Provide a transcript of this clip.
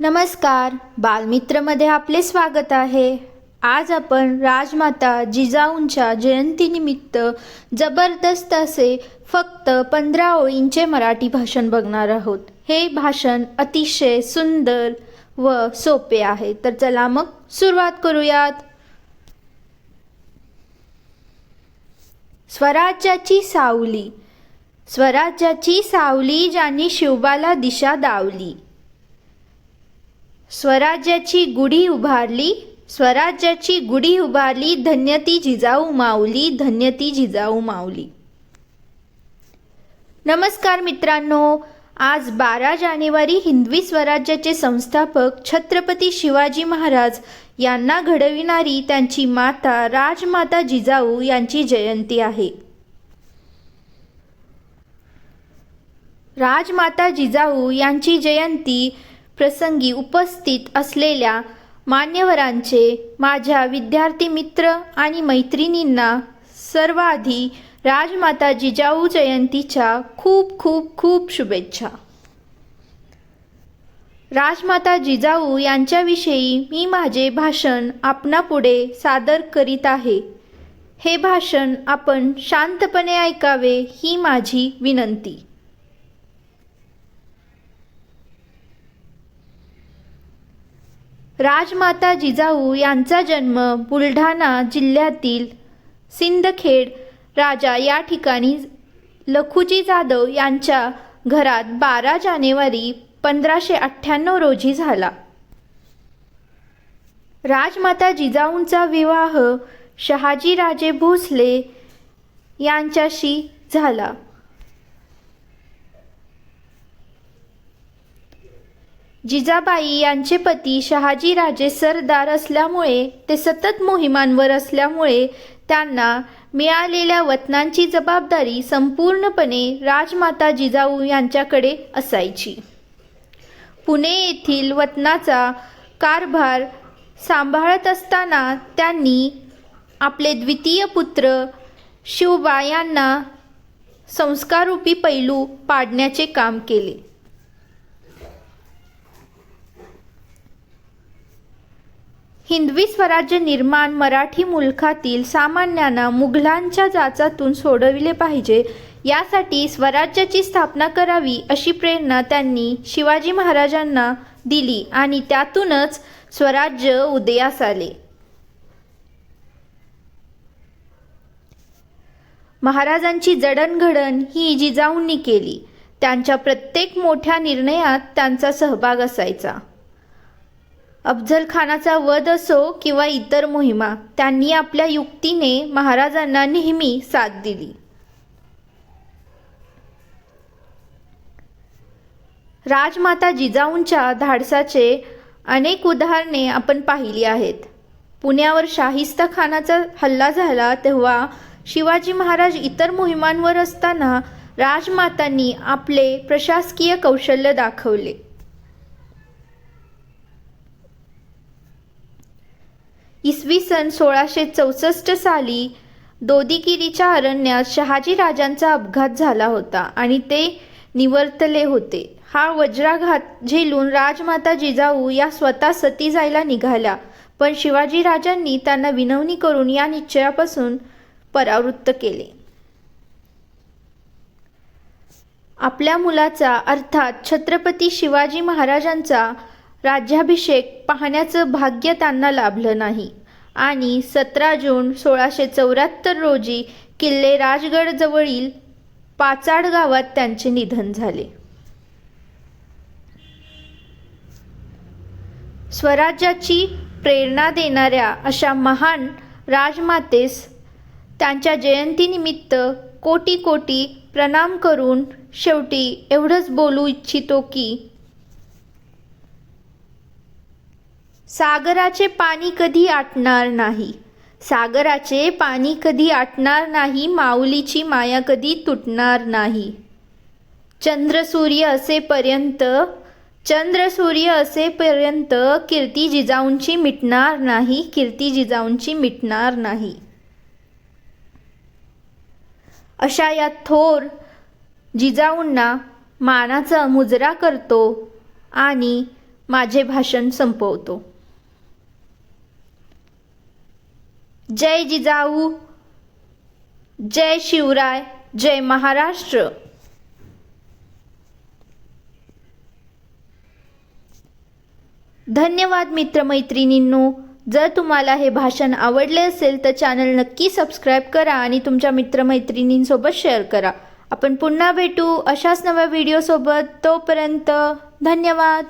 नमस्कार. बालमित्रमध्ये आपले स्वागत आहे. आज आपण राजमाता जिजाऊंच्या जयंतीनिमित्त जबरदस्त असे फक्त पंधरा ओळींचे मराठी भाषण बघणार आहोत. हे भाषण अतिशय सुंदर व सोपे आहे. तर चला मग सुरुवात करूयात. स्वराज्याची सावली. स्वराज्याची सावली ज्यांनी शिवबाला दिशा दावली. स्वराज्याची गुढी उभारली स्वराज्याची गुढी उभारली धन्य ती जिजाऊ माऊली धन्य ती जिजाऊ माऊली. नमस्कार मित्रांनो आज बारा जानेवारी हिंदवी स्वराज्याचे संस्थापक छत्रपती शिवाजी महाराज यांना घडविणारी त्यांची माता राजमाता जिजाऊ यांची जयंती आहे. राजमाता जिजाऊ यांची जयंती प्रसंगी उपस्थित असलेल्या मान्यवरांचे माझ्या विद्यार्थी मित्र आणि मैत्रिणींना सर्वाधी राजमाता जिजाऊ जयंतीच्या खूप खूप खूप शुभेच्छा. राजमाता जिजाऊ यांच्याविषयी मी माझे भाषण आपणापुढे सादर करीत आहे. हे भाषण आपण शांतपणे ऐकावे ही माझी विनंती. राजमाता जिजाऊ यांचा जन्म बुलढाणा जिल्ह्यातील सिंदखेड राजा या ठिकाणी लखुजी जाधव यांच्या घरात बारा जानेवारी पंधराशे अठ्ठ्याण्णव रोजी झाला. राजमाता जिजाऊंचा विवाह शहाजीराजे भोसले यांच्याशी झाला. जिजाबाई यांचे पती शहाजीराजे सरदार असल्यामुळे ते सतत मोहिमांवर असल्यामुळे त्यांना मिळालेल्या वतनांची जबाबदारी संपूर्णपणे राजमाता जिजाऊ यांच्याकडे असायची. पुणे येथील वतनाचा कारभार सांभाळत असताना त्यांनी आपले द्वितीय पुत्र शिवबा यांना संस्काररूपी पैलू पाडण्याचे काम केले. हिंदवी स्वराज्य निर्माण मराठी मुलखातील सामान्यांना मुघलांच्या जाचातून सोडविले पाहिजे. यासाठी स्वराज्याची स्थापना करावी अशी प्रेरणा त्यांनी शिवाजी महाराजांना दिली आणि त्यातूनच स्वराज्य उदयास आले. महाराजांची जडणघडण ही जिजाऊंनी केली. त्यांच्या प्रत्येक मोठ्या निर्णयात त्यांचा सहभाग असायचा. अफजल खानाचा वध असो किंवा इतर मोहिमा त्यांनी आपल्या युक्तीने महाराजांना नेहमी साथ दिली. राजमाता जिजाऊंच्या धाडसाचे अनेक उदाहरणे आपण पाहिली आहेत. पुण्यावर शाहिस्ता खानाचा हल्ला झाला तेव्हा शिवाजी महाराज इतर मोहिमांवर असताना राजमातांनी आपले प्रशासकीय कौशल्य दाखवले. इसवी सन सोळाशे चौसष्ट साली दोदीगिरीच्या अरण्यात शहाजी राजांचा अपघात झाला होता आणि ते निवर्तले होते. हा वज्राघात झेलून राजमाता जिजाऊ या स्वतः सती जायला निघाल्या पण शिवाजी राजांनी त्यांना विनवणी करून या निश्चयापासून परावृत्त केले. आपल्या मुलाचा अर्थात छत्रपती शिवाजी महाराजांचा राज्याभिषेक पाहण्याचं भाग्य त्यांना लाभलं नाही. आणि सतरा जून सोळाशे चौऱ्याहत्तर रोजी किल्ले राजगडजवळील पाचाड गावात त्यांचे निधन झाले. स्वराज्याची प्रेरणा देणाऱ्या अशा महान राजमातेस त्यांच्या जयंतीनिमित्त कोटी कोटी प्रणाम करून शेवटी एवढंच बोलू इच्छितो की सागराचे पाणी कधी आटणार नाही? सागराचे पाणी कधी आटणार नाही? माऊलीची माया कधी तुटणार नाही? चंद्र सूर्य असेपर्यंत चंद्र सूर्य असेपर्यंत कीर्ती जिजाऊंची मिटणार नाही कीर्ती जिजाऊंची मिटणार नाही. अशा या थोर जिजाऊंना मानाचा मुजरा करतो आणि माझे भाषण संपवतो. जय जिजाऊ जय शिवराय जय महाराष्ट्र. धन्यवाद मित्रमैत्रिणींनो. जर तुम्हाला हे भाषण आवडले असेल तर चॅनल नक्की सबस्क्राईब करा आणि तुमच्या मित्रमैत्रिणींसोबत शेअर करा. आपण पुन्हा भेटू अशाच नव्या व्हिडिओसोबत. तोपर्यंत धन्यवाद.